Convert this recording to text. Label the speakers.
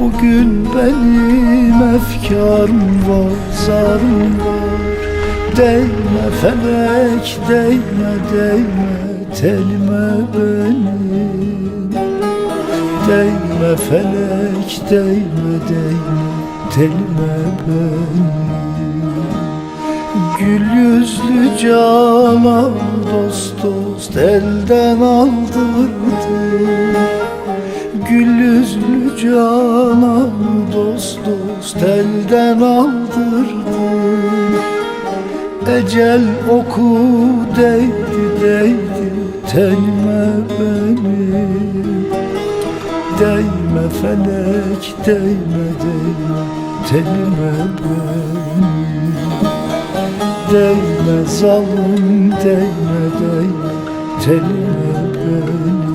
Speaker 1: Bugün benim efkarım var, zarım var. Değme felek, değme, değme telime benim. Değme felek, değme, değme telime benim. Gül yüzlü canan dost dost elden aldırdı Gül yüzlü canan dost dost elden aldırdı Ecel oku değdi değdi tenime benim Değme felek değme değme tenime benim Değme zalim değme değme telime benim